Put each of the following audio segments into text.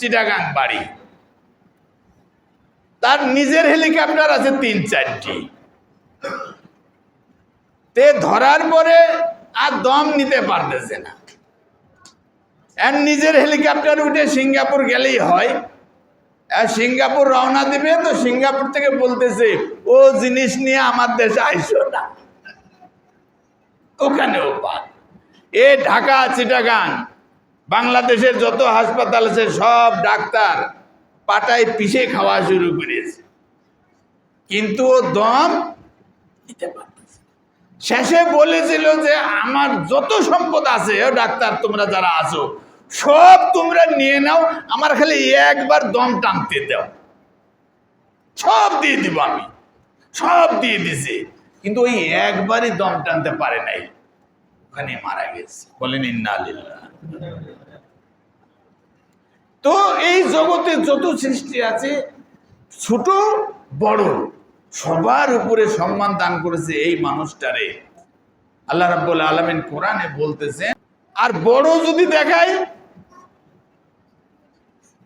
চিটাগাং বাড়ি। তার নিজের হেলিকপ্টার আছে তিন চারটি। তে ধরার পরে আর দম নিতে পারতেছে না। আর নিজের হেলিকপ্টার উঠে সিঙ্গাপুর গেলেই হয়। আর সিঙ্গাপুর রওনা দিবে তো সিঙ্গাপুর থেকে বলতেছে, ও জিনিস নিয়ে আমার দেশে আইসো না। ওখানেও পান এ ঢাকা, চিটাগাং। বাংলাদেশের যত হাসপাতাল আছে, সব ডাক্তার পাটায় পিষে খাওয়া শুরু করেছে। কিন্তু ও দম নিতে পারতেছে শেষে বলেছিল যে, আমার যত সম্পদ আছে ডাক্তার, তোমরা যারা আছো, সব তোমরা নিয়ে নাও, আমার খালি একবার দম টানতে দাও। সব দিয়ে দিব আমি। সব দিয়ে দিছে। কিন্তু ওই একবারই দম টানতে পারে নাই। ওখানে মারা গেছে। বলেন, ইন্না লিল্লাহ। তো এই জগতে যত সৃষ্টি আছে, ছোট, বড়, সবার উপরে সম্মান দান করেছে এই মানুষটারে। আল্লাহ রাব্বুল আলামিন কোরআনে বলতেছেন আর বড় যদি দেখায়,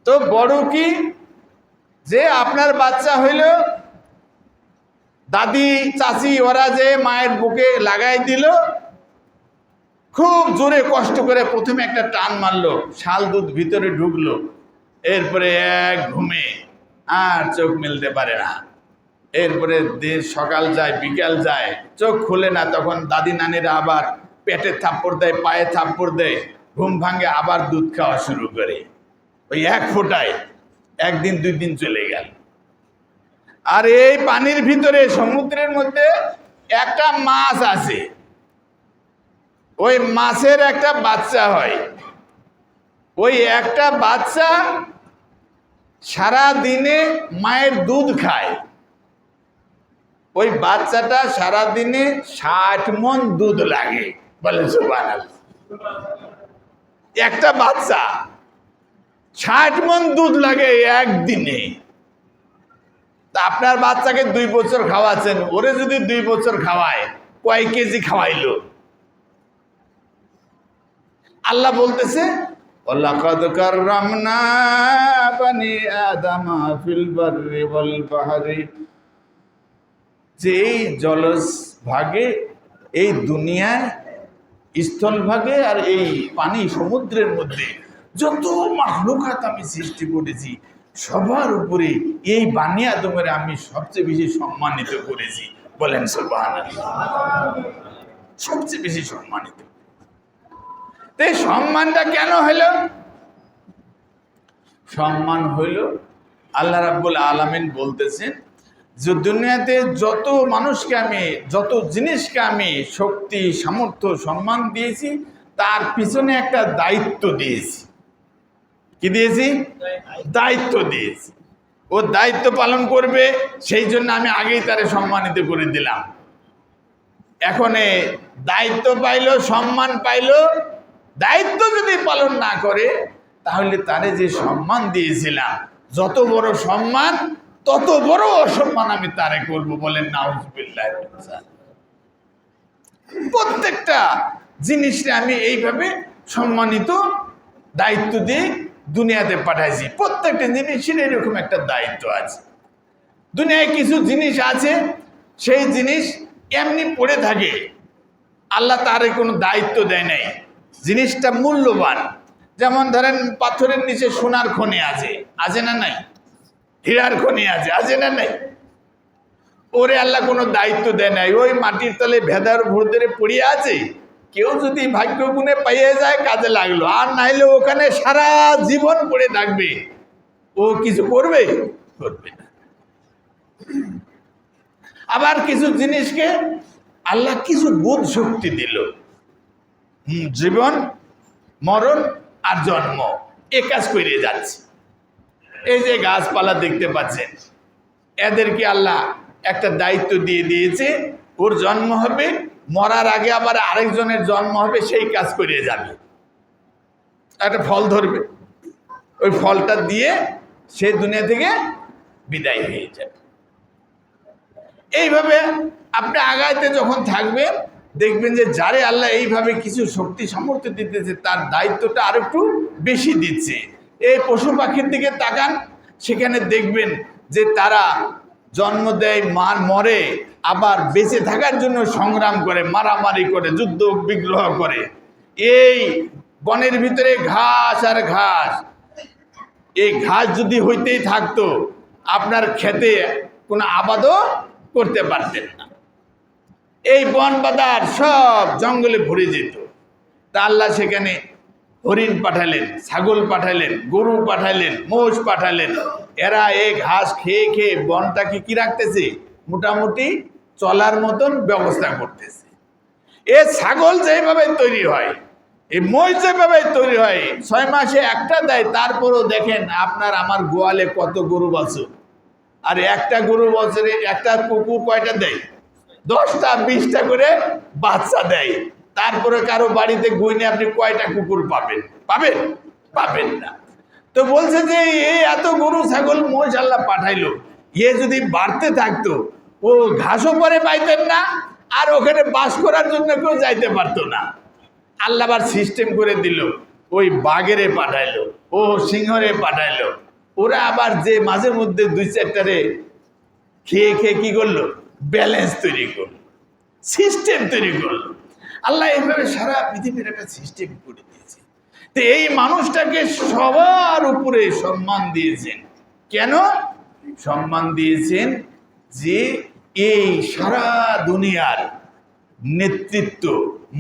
তো বড় কি? যে আপনার বাচ্চা হইল, দাদি, চাচি, ওরা যে মায়ের বুকে লাগাই দিল খুব জোরে কষ্ট করে প্রথমে একটা টান মারলো, শাল দুধ ভিতরে ঢুকলো, এরপরে এক ঘুমে আর চোখ মেলতে পারে না। এরপরে দিন সকাল যায়, বিকাল যায়, চোখ খুলে না, তখন দাদি নানিরা আবার পেটে থাপ্পড় দেয়, পায়ে থাপ্পড় দেয়, ঘুম ভাঙে আবার দুধ খাওয়া শুরু করে। ওই এক ফোঁটায় একদিন, দুই দিন চলে গেল। আর এই পানির ভিতরে, সমুদ্রের মধ্যে একটা মাছ আছে ওই মাছের একটা বাচ্চা হয়। ওই একটা বাচ্চা সারা দিনে মায়ের দুধ খায়। ওই বাচ্চাটা সারা দিনে ষাট মন দুধ লাগে। বলে একটা বাচ্চা ষাট মন দুধ লাগে একদিনে। আপনার বাচ্চাকে দুই বছর খাওয়াচ্ছেন, ওরে যদি দুই বছর খাওয়ায়, কয় কেজি খাওয়াইলো? আল্লাহ বলতেছে বানি আদামা ফিল বাররি ওয়াল যে এই জলজ ভাগে, এই দুনিয়ায় স্থল ভাগে আর এই পানি সমুদ্রের মধ্যে যত মাহলুকাত আমি সৃষ্টি করেছি, সবার উপরে এই বানিয়া আদমের আমি সবচেয়ে বেশি সম্মানিত করেছি। বলেন সুবহানাল্লাহ। সবচেয়ে বেশি সম্মানিত। তো সম্মানটা কেন হইল সম্মান হইল আল্লাহ রাব্বুল আলামিন বলতেছেন যে দুনিয়াতে যত মানুষকে আমি, যত জিনিসকে আমি শক্তি, সামর্থ্য, সম্মান দিয়েছি, তার পিছনে একটা দায়িত্ব দিয়েছি। কি দিয়েছি? দায়িত্ব দিয়েছি। ও দায়িত্ব পালন করবে, সেই জন্য আমি আগেই তারে সম্মানিত করে দিলাম। এখন দায়িত্ব পাইলো, সম্মান পাইলো দায়িত্ব যদি পালন না করে, তাহলে তারে যে সম্মান দিয়েছিলাম, যত বড় সম্মান, তত বড় অসম্মান আমি তারে করব বলেন নাউজুবিল্লাহ প্রত্যেকটা জিনিসটা আমি এইভাবে সম্মানিত দায়িত্ব দিয়ে দুনিয়াতে পাঠাইছি। প্রত্যেকটা জিনিসের এরকম একটা দায়িত্ব আছে। দুনিয়ায় কিছু জিনিস আছে, সেই জিনিস এমনি পড়ে থাকে। আল্লাহ তারে কোনো দায়িত্ব দেয় নাই। জিনিসটা মূল্যবান। যেমন ধরেন পাথরের নিচে সোনার খনি আছে। আছে না নাই? হীরার খনি আছে। আছে না নাই? ওরে আল্লাহ কোনো দায়িত্ব দেয় নাই। ওই মাটির তলে ভেদার ভোরদের পড়িয়ে আছে। কেউ যদি ভাগ্য গুণে পাইয়ে যায়, কাজে লাগল। আর নাইলে ওখানে সারা জীবন পড়ে থাকবে। ও কিছু করবে? করবে না। আবার কিছু জিনিসকে আল্লাহ কিছু বোধ শক্তি দিল। জীবন, মরণ আর জন্ম। এ কাজ করে যাচ্ছে। এই যে গাছপালা দেখতে পাচ্ছেন, এদেরকে আল্লাহ একটা দায়িত্ব দিয়ে দিয়েছে, ওর জন্ম হবে, মরার আগে আবার আরেকজনের জন্ম হবে, সেই কাজ করে যাবে। একটা ফল ধরবে। ওই ফলটা দিয়ে সে দুনিয়া থেকে বিদায় হয়ে যাবে। এইভাবে আপনি আগাইতে যখন থাকবেন দেখবেন যে যারে আল্লাহ এইভাবে কিছু শক্তি, সামর্থ্য দিতেছে, তার দায়িত্বটা আর একটু বেশি দিচ্ছে। এই পশু পাখির দিকে তাকান, সেখানে দেখবেন যে তারা জন্ম দেয়, মার মরে, আবার বেঁচে থাকার জন্য সংগ্রাম করে, মারামারি করে, যুদ্ধ, বিগ্রহ করে। এই বনের ভিতরে ঘাস আর ঘাস। এই ঘাস যদি হইতেই থাকতো, আপনার খেতে কোনো আবাদও করতে পারতেন না। এই বন বাদার সব জঙ্গলে ভরে যেত। তা আল্লাহ সেখানে হরিণ পাঠালেন, ছাগল পাঠালেন, গরু পাঠালেন, মোষ পাঠালেন। এরা এই ঘাস খেয়ে খেয়ে বনটাকে কি রাখতেছে? মোটামুটি চলার মতন ব্যবস্থা করতেছে। এ ছাগল যেভাবে তৈরি হয় এই মই যেভাবে তৈরি হয়, ছয় মাসে একটা দেয়, তারপরও দেখেন আপনার আমার গোয়ালে কত গরু বাছুর। আর একটা গরু বছরে, একটা কুকুর কয়টা দেয়? দশটা, বিশটা করে বাচ্চা দেয়। তারপরে কারও বাড়িতে গুইনে আপনি কয়টা কুকুর পাবেন? পাবেন? পাবেন না। তো বলছে যে এই এত গরু ছাগল মোষ আল্লাহ পাঠাইলো। এ যদি বাড়তে থাকতো, ও ঘাসও পরে পাইতেন না, আর ওখানে বাস করার জন্য কেউ যাইতে পারতো না। আল্লাহ আবার সিস্টেম করে দিল, ওই বাঘেরে পাঠাইলো, ও সিংহরে পাঠাইলো। ওরা আবার যে মাঝে মধ্যে দুই চারটারে খেয়ে খেয়ে কি করল? ব্যালেন্স তৈরি করল সিস্টেম তৈরি করল আল্লাহ এইভাবে সারা পৃথিবীর একটা সিস্টেম করে দিয়েছে। তো এই মানুষটাকে সবার উপরে সম্মান দিয়েছেন। কেন? সম্মান দিয়েছেন যে এই সারা দুনিয়ার নেতৃত্ব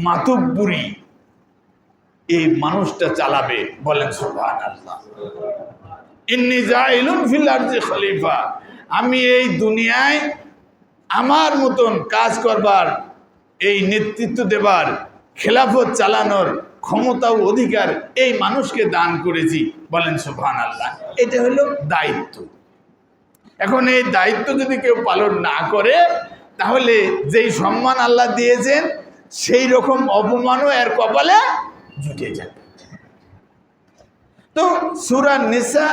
মাতব্বুরি এই মানুষটা চালাবে বলেন সুবহান আল্লাহ ইন্নি জাইলুন ফিল আরজি খলিফা। আমি এই দুনিয়ায় আমার মতন কাজ করবার, এই নেতৃত্ব দেবার, খেলাফত চালানোর ক্ষমতা ও অধিকার এই মানুষকে দান করেছি বলেন সুবহান আল্লাহ এটা হলো দায়িত্ব। এখন এই দায়িত্ব যদি কেউ পালন না করে, তাহলে যেই সম্মান আল্লাহ দিয়েছেন, সেই রকম অপমানও এর কপালে জুটে যাবে। তো সুরা নিসা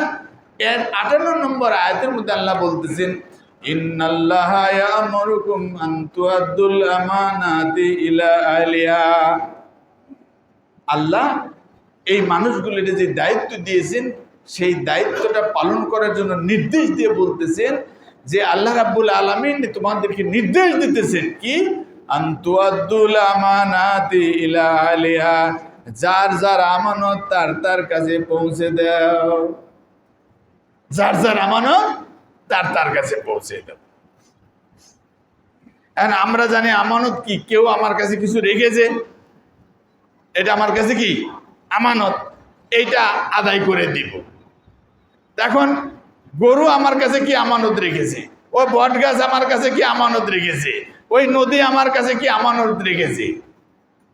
এর আটান্ন নম্বর আয়তের মধ্যে আল্লাহ বলতেছেন ইন্নাল্লাহ ইয়ামুরুকুম আন তুআদ্দুল আমানাতি ইলা আহলিহা। আল্লাহ এই মানুষগুলির যে দায়িত্ব দিয়েছেন, সেই দায়িত্বটা পালন করার জন্য নির্দেশ দিয়ে বলতেছেন যে আল্লাহ রাব্বুল আলামিন তোমাদেরকে নির্দেশ দিতেছেন কি? যার যার আমানত তার তার কাছে পৌঁছে দাও। যার যার আমানত তার তার কাছে পৌঁছে দাও এখন আমরা জানি আমানত কি? কেউ আমার কাছে কিছু রেখেছে। এটা আমার কাছে কি? আমানত। এইটা আদায় করে দিব। এখন গরু আমার কাছে কি আমানত রেখেছে? ওই বট গাছ আমার কাছে কি আমানত রেখেছে? ওই নদী আমার কাছে কি আমানত রেখেছে?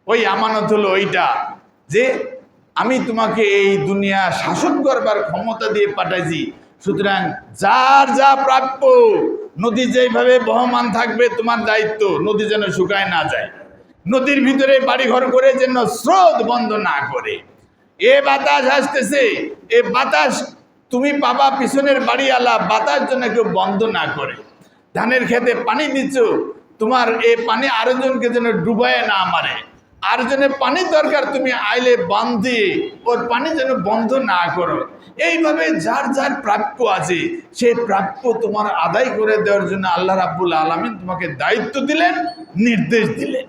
ওই আমানত হলো ওইটা যে আমি তোমাকে এই দুনিয়া শাসন করবার ক্ষমতা দিয়ে পাঠাইছি। সুতরাং যার যা প্রাপ্য, নদী যেভাবে বহমান থাকবে, তোমার দায়িত্ব, নদী যেন শুকায় না যায়। নদীর ভিতরে বাড়িঘর করে যেন স্রোত বন্ধ না করে। এ বাতাস আসতেছে, এ বাতাস, তুমি পাবা পিছনের বাড়িওয়ালা, বাতাস যেন কেউ বন্ধ না করে। ধানের খেতে পানি দিচ্ছ, তোমার এ পানি আরেকজনকে যেন ডুবায় না মারে। আরেকজনের পানি দরকার, তুমি আইলে বান্ধি ওর পানি যেন বন্ধ না করো। এইভাবে যার যার প্রাপ্য আছে, সেই প্রাপ্য তোমার আদায় করে দেওয়ার জন্য আল্লাহ রাব্বুল আলমিন তোমাকে দায়িত্ব দিলেন, নির্দেশ দিলেন।